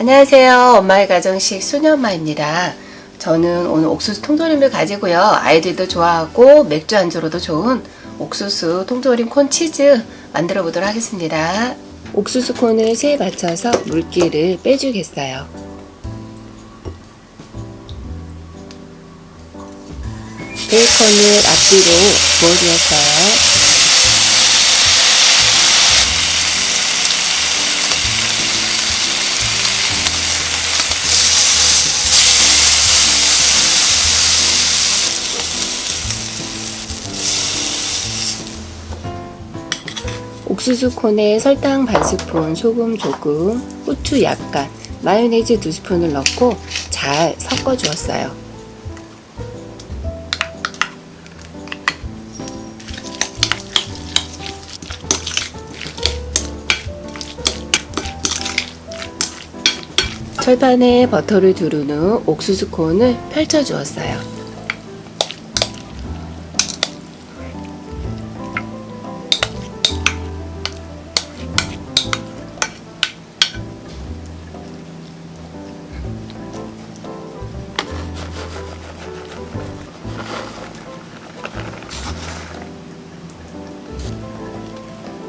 안녕하세요. 엄마의 가정식 소녀엄마입니다. 저는 오늘 옥수수 통조림을 가지고요. 아이들도 좋아하고 맥주 안주로도 좋은 옥수수 통조림 콘치즈 만들어 보도록 하겠습니다. 옥수수 콘을 새에 맞춰서 물기를 빼주겠어요. 베이컨을 앞뒤로 구워주었어요. 옥수수 콘에 설탕 반 스푼, 소금 조금, 후추 약간, 마요네즈 두 스푼을 넣고 잘 섞어 주었어요. 철판에 버터를 두른 후 옥수수 콘을 펼쳐 주었어요.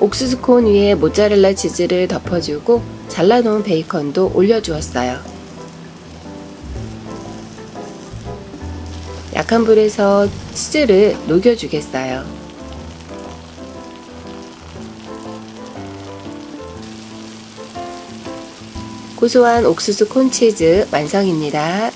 옥수수 콘 위에 모짜렐라 치즈를 덮어주고 잘라놓은 베이컨도 올려주었어요. 약한 불에서 치즈를 녹여주겠어요. 고소한 옥수수 콘치즈 완성입니다.